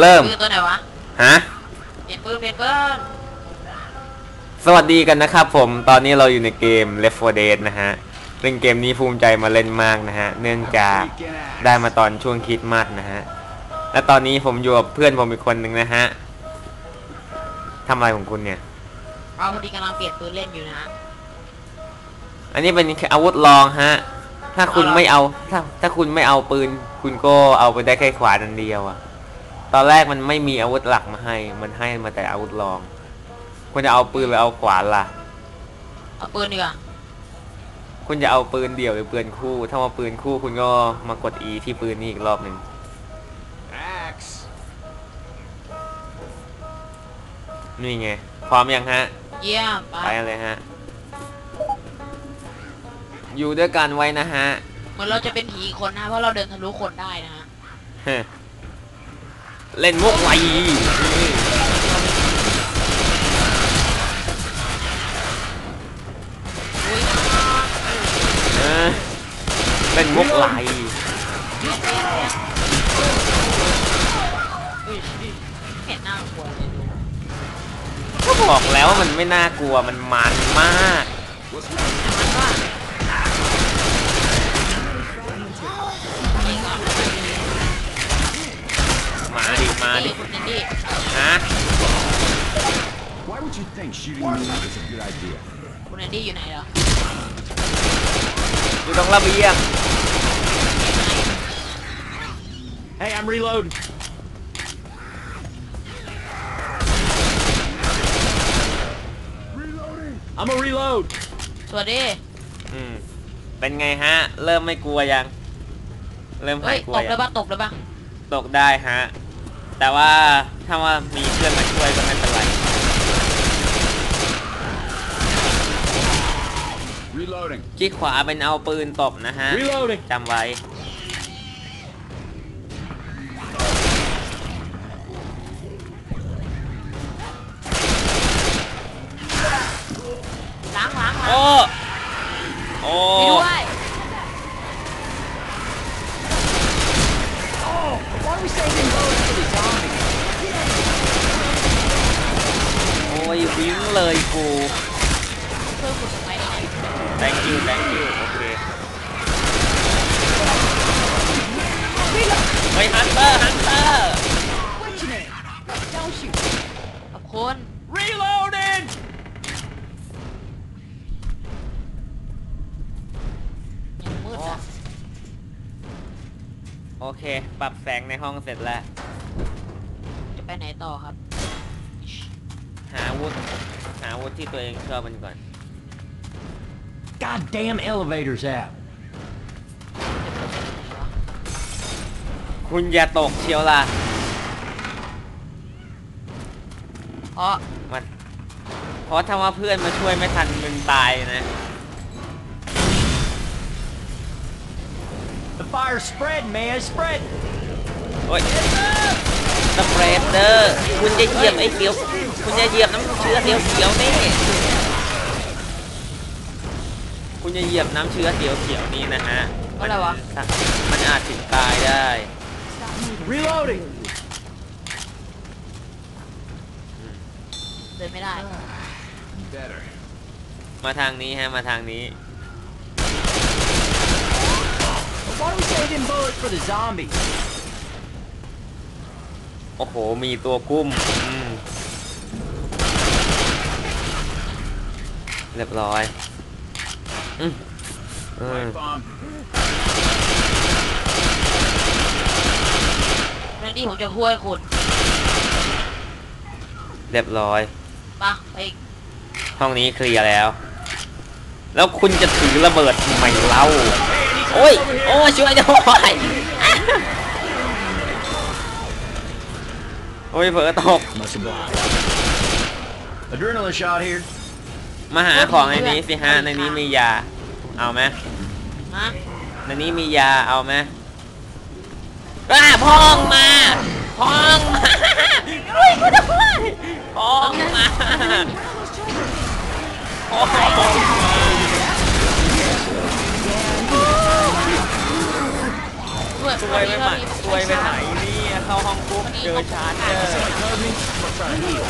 เริ่มปืนตัวไหนวะฮะเปลี่ยนปืนเปลี่ยนปืนสวัสดีกันนะครับผมตอนนี้เราอยู่ในเกม Left 4 Dead นะฮะเล่นเกมนี้ภูมิใจมาเล่นมากนะฮะ เนื่องจากได้มาตอนช่วงคริดมาสนะฮะ และตอนนี้ผมอยู่กับเพื่อนผมอีกคนหนึ่งนะฮะทำอะไรของคุณเนี่ย เอาพอดีกำลังเปลี่ยนปืนเล่นอยู่นะฮะอันนี้เป็นแค่อาวุธรองฮะ ถ้าคุณเอาเหรอไม่เอา ถ้าถ้าคุณไม่เอาปืน คุณก็เอาไปได้แค่ขวานอันเดียวอะ ตอนแรกมันไม่มีอาวุธหลักมาให้ มันให้มาแต่อาวุธรอง คุณจะเอาปืนหรือเอาขวานล่ะ เอาปืนดีกว่าคุณจะเอาปืนเดี่ยวหรือปืนคู่ ถ้ามาปืนคู่คุณก็มากด E ที่ปืนนี่อีกรอบหนึ่ง Axe. นี่ไง พร้อมยังฮะ เยี่ยมไปไปกันเลยฮะ อยู่ด้วยกันไว้นะฮะ เหมือนเราจะเป็นผีอีกคนนะ เพราะเราเดินทะลุคนได้นะฮะ เล่นมุกไวเออเล่นมุกไหลอุ้ยเห็นหน้ากลัวเลยดูก็บอกแล้วมันไม่น่ากลัวมันมันมาก a good idea? คุณนันดี้อยู่ไหนเหรออยู่ตรงระเบียง Hey, I'm reloading. Reloading. I'm a reload. สวัสดีอืม เป็นไงฮะ เริ่มไม่กลัวยัง เริ่มเฮ้หายยกลัตวกยัได้งปะตกได้ปะตกได้ฮะ แต่ว่าถ้าว่ามีเพื่อนมาช่วยก็ไม่เป็นไร Reloading. ที่ขวาเป็นเอาปืนตบนะฮะ Reloading. จำไว้ โอเค ปรับแสงในห้องเสร็จแล้ว จะไปไหนต่อครับ หาอาวุธหาอาวุธที่ตัวเองชอบมันก่อน Goddamn elevator's out. คุณอย่าตกเชียวล่ะ เพราะมัน เพราะถ้าว่าเพื่อนมาช่วยไม่ทันมึงตายนะ fire's spreading, man. It's spreading. โอ้ยสเปรดเดอร์คุณจะเหยียบไอ้เขียว คุณจะเหยียบน้ำเชื้อเขียวเขียวๆนี่ คุณจะเหยียบน้ำเชื้อเขียวเขียวๆนี่นะฮะอะไรวะ มันอาจถึงตายได้ Reloading. เดินไม่ได้ Better. มาทางนี้ฮะ มาทางนี้ Why do we save them bullets for the zombies? โอ้โห มีตัวกุ้มอืมเรียบร้อยอืมเออ Pipe bomb. นันดี้ผมจะช่วยคุณเรียบร้อย ปะไปอีกห้องนี้เคลียร์แล้ว แล้วคุณจะถือระเบิดทำไมเล่า โอ้ย โอ้ยช่วยด้วยโอ้ยเผลอตก Much obliged. Adrenaline shot here. มาหาของในนี้สิฮะ ในนี้มียา เอาไหมฮะในนี้มียา เอาไหมอ้าพองมาพองมาช่วยกูด้วยพองมาพองมาช่วย เจอชาร์จเจอ Somebody cover me. I'm trying to heal.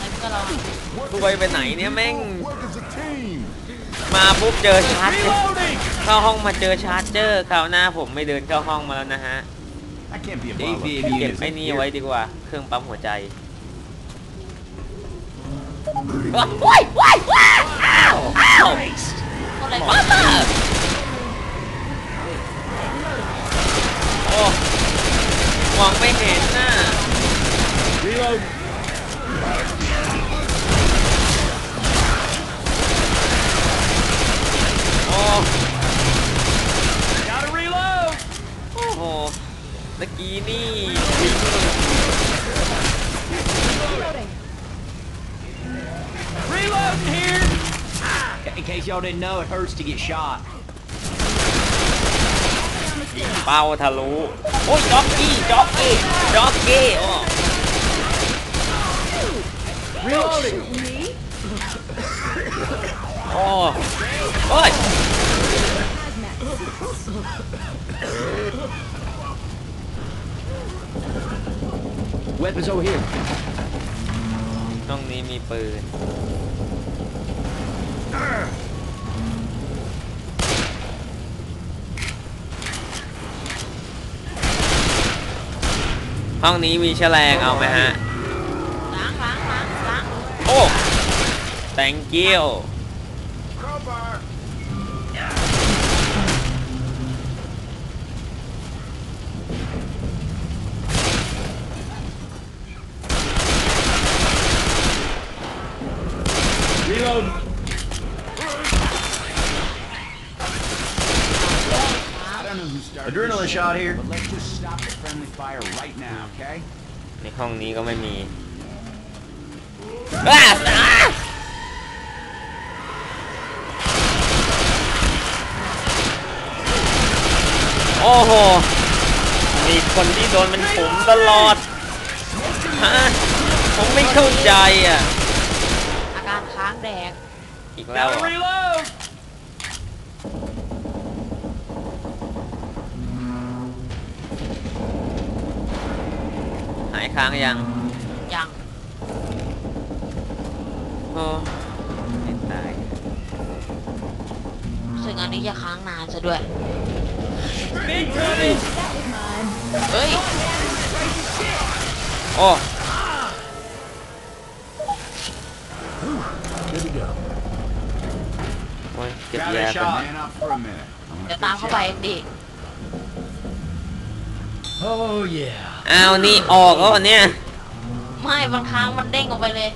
แล้วก็เรารวยไปไหนเนี่ยแม่ง มาปุ๊บเจอชาร์จเจอ Reloading. เข้าห้องมาเจอชาร์จเจอคราวหน้าผมไม่เดินเข้าห้องมาแล้วนะฮะเก็บไอ้นี่ไว้ดีกว่า เครื่องปั๊มหัวใจว้ายว้ายว้ายอ้าวอ้าวก็เลยมา โอ้มองไม่เห็นน่ะ Reload. โอ้ Gotta reload. โอ้โหตะกี้นี่ Reloading here. In case y'all didn't know, it hurts to get shot. เป้าทะลุโอ้ยจ็อกกี้จ็อกกี้จ็อกกี้โอ้ Reloading. โอ้โอ้ย Weapons over here. ห้องนี้มีปืน ห้องนี้มีแฉลงเอาไหมฮะ ล้างล้างล้างล้างโอ้ thank you Cover. Reload. I don't know Adrenaline this shot shit, here. But let's just stop the friendly fire right now, okay? ในห้องนี้ก็ไม่มีอ้าอ้าโอ้โห มีคนที่โดนเป็นผมตลอด ฮะ ผมไม่เข้าใจอะ อาการค้างแดก อีกแล้วเหร Gotta อายค้างยังยังโอ้ไม่ตายซึ่งอันนี้จะค้างนานซะด้วย Big coming. เฮ้ย โอ้ Good to go. โอ้ยเจ็บ Got แย่ a ไป shot. Man up for a minute. I'm gonna เดี๋ยวตาม fix เข้า you ไป up. เองดิ Oh yeah. อ้าวนี่ออกแล้วเหรอเนี่ย ไม่มันค้างมันเด้งออกไปเลย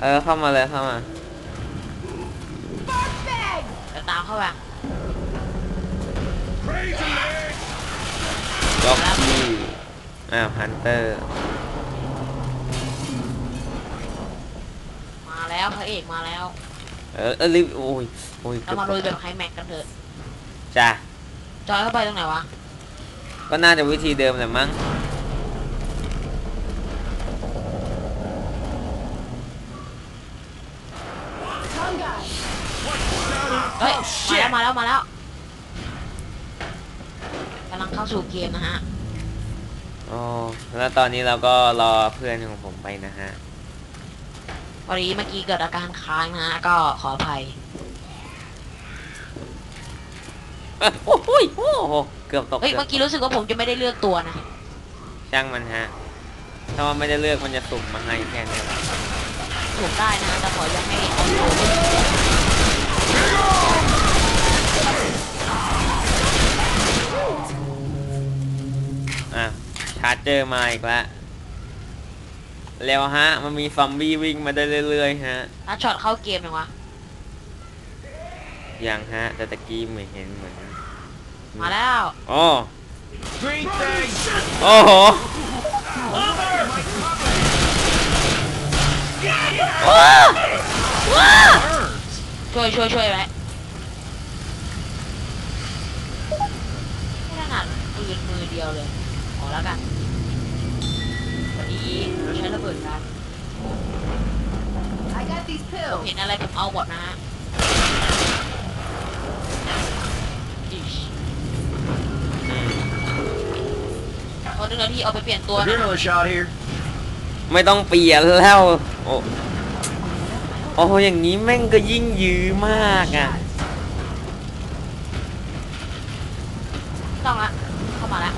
เออเข้ามาเลยเข้ามา เดี๋ยวตามเข้าไปจ็อกกี้อ้าวฮันเตอร์ มาแล้วพระเอกมาแล้ว เออเออรีบโอ้ยโอ้ยเรามาลุยแบบไฮแม็กกันเถอะ จ้ะจอยเข้าไปตรงไหนวะ ก็น่าจะวิธีเดิมแหละมั้งเฮ้ยมาแล้วมาแล้วมาแล้วกำลังเข้าสู่เกมนะฮะอ๋อแล้วตอนนี้เราก็รอเพื่อนของผมไปนะฮะพอดีเมื่อกี้เกิดอาการค้างนะฮะก็ขออภัยเอ้ยโอ้โหยโอ้โห เกือบตกเฮ้ยเกือเมื่บอกี้รู้สึกว่าผมจะไม่ได้เลือกตัวนะ ช่างมันฮะ ถ้ามันไม่ได้เลือกมันจะสุ่มมาให้แค่นี้แหละถูกได้นะ แต่ขอยังไม่เอาตัวอะชาร์จเจอร์มาอีกแล้วเร็วฮะ มันมีซอมบี้วิ่งมาได้เรื่อยๆฮะถ้าช็อตเข้าเกมยังวะ ยังฮะ แต่ตะกี้เหมือนเห็นเหมือน มาแล้วโอ้ Green thing. โอ้โหว้าวว้าวช่วยช่วยช่วยไว้ไม่ถนัดปืนมือเดียวเลยขอแล้วกันวันนี้เราใช้ระเบิดกัน I got these ผม pills. เห็นอะไรผมเอาหมดนะฮะ หนึ่งนาทีเอาไปเปลี่ยนตัวนะ Adrenaline shot here. ไม่ต้องเปลี่ยนแล้ว โอ้โอ้อย่างนี้แม่งก็ยิ่งยื้อมากอะ ต้องละเข้ามาละ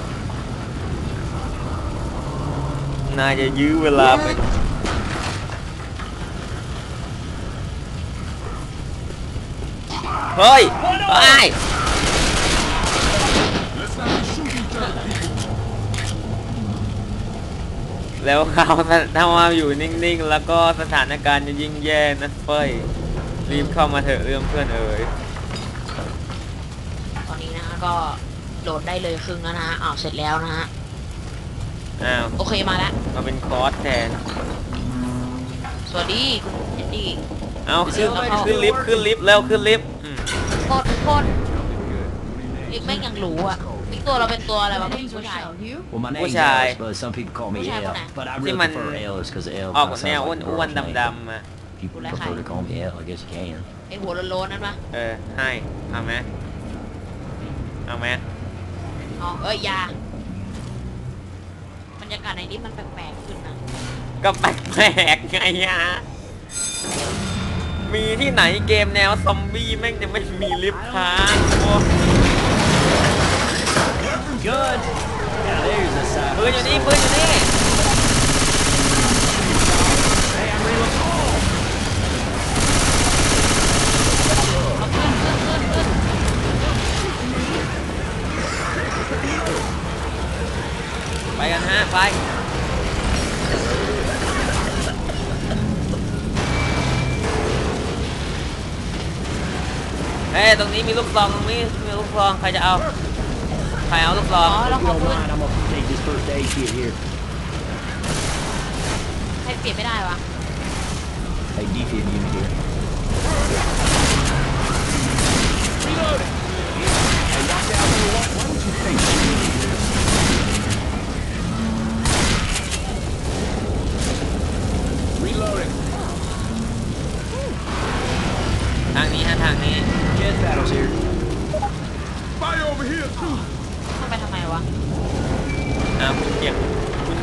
น่าจะยื้อเวลาไป เฮ้ยไอ้ แล้วเขาถ้าว่าอยู่นิ่งๆ แล้วก็สถานการณ์จะยิ่งแย่นะเฟ้ยรีบเข้ามาเถอะเรื่องเพื่อนเอ๋ยตอนนี้นะฮะก็โหลดได้เลยครึ่งแล้วนะฮะอ้าวเสร็จแล้วนะฮะอ้าวโอเคมาแล้วมาเป็นคอร์สแทนสวัสดีคุณเอ็ดดี้เอาขึ้นขึ้นลิฟต์ขึ้นลิฟต์แล้วขึ้นลิฟต์อืมโคตรโคตรอีกแม่งยังรู้อะอีก ตัวเราเป็นตัวอะไรวะผู้หญิงผู้ชาย Well, my name's Pushai. Ellis, but some people call me Pushai L. mana? But I Chứ really mình- prefer Ellis because L ออก kinda แนว sounds อ้ like a วน girl's ๆ name. ดำๆอะ If you Pushai. prefer to call me L, I guess you can. ไอหัวโลนๆนั่นปะเออ ให้ เอาไหมเอาไหมอ๋อเอ้ยอยาบรรยากาศในนี้มันแปลกๆขึ้นนะก็แปลกๆไงฮะมีที่ไหนเกมแนวซอมบี้แม่งจะไม่มีลิฟต์ค้างโอ้ Good. Now there's a side. ปืนอยู่นี่ปืนอยู่นี่ Hey, I'm reloading. เอาขึ้นขึ้นขึ้นขึ้นไปกันฮะไปเฮ้ยตรงนี้มีลูกซองตรงนี้มีลูกซองใครจะเอา ใครเอาลูกซออ๋งอแล้ว If you เขา don't ขึ้น mind, I'm gonna take this first aid kit here. ให้เปลี่ยนไม่ได้วะ Hey, defib unit here. Hey, watch out. Why, why would you think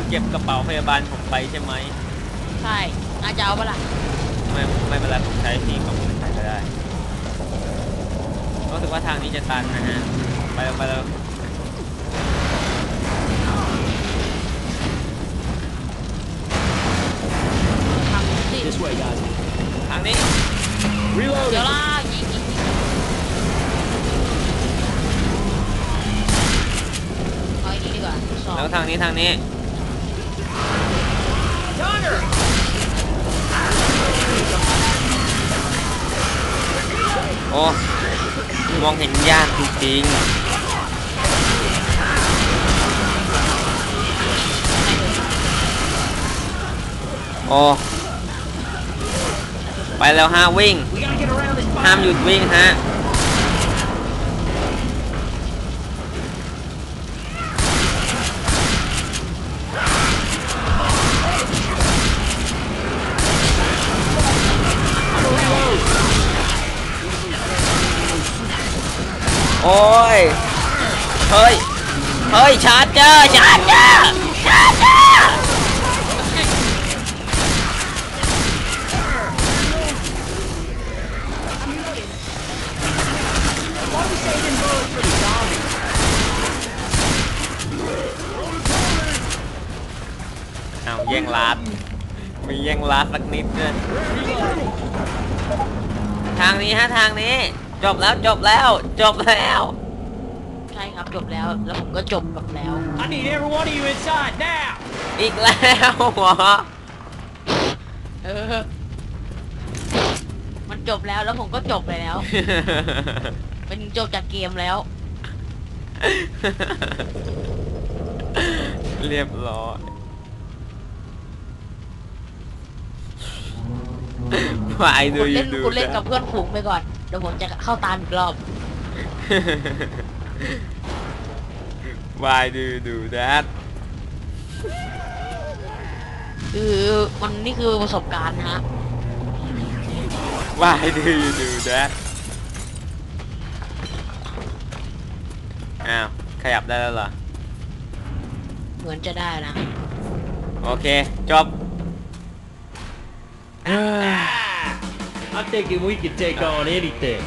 เก็บกระเป๋าพยาบาลผมไปใช่ไหมใช่อาจจะเอาปะล่ะไม่ไม่เป็นไรผมใช้ที่ของผมใช้ก็ได้รู้สึกว่าทางนี้จะตันนะฮะไปแล้วไปแล้วทำสิ This way, guys. ทางนี้เดี๋ยว Reloading. ล่ายิงยิงยิงเอาไอ้นี่ดีกว่าสองแล้วทางนี้ทางนี้ โอ้มองเห็นยากจริงๆโอ้ไปแล้วฮะวิ่ง ห้ามหยุดวิ่งฮะ โอ้ย เฮ้ย เฮ้ย ชาร์จเจอชาร์จเจอชาร์จเจอเอาแย่งลาดมีแย่งลาดสักนิดด้วยทางนี้ฮะ ทางนี้ จบแล้วจบแล้วจบแล้ว ใช่ครับจบแล้วแล้วผมก็จบแบบแล้ว I need every one of you inside now. อีกแล้วเหรอเออ มันจบแล้วแล้วผมก็จบไปแล้ว เป็นจบจากเกมแล้ว เรียบร้อย Why คุ do ณ you เล่น do คุณเล่นกับ that เพื่อนฝูงไปก่อน เดี๋ยวผมจะเข้าตามอีกรอบ Why do you do that คือมันนี่คือประสบการณ์นะฮะ Why do you do that อ้าว ขยับได้แล้วเหรอโหมือนจะได้นะ โอเค จบ I'm thinking we could take on anything.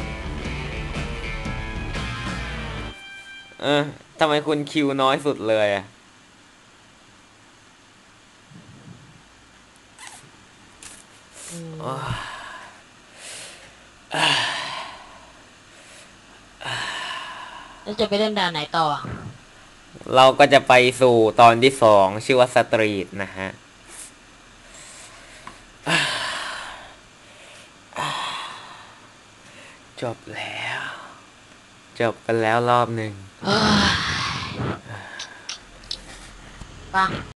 เออทำไมคุณคิวน้อยสุดเลยอะโอ้ยแล้วจะไปเล่นด่านไหนต่ออะเราก็จะไปสู่ตอนที่สองชื่อว่าสตรีทนะฮะ จบแล้ว จบกันแล้วรอบหนึ่งเอ้ยไป่ะ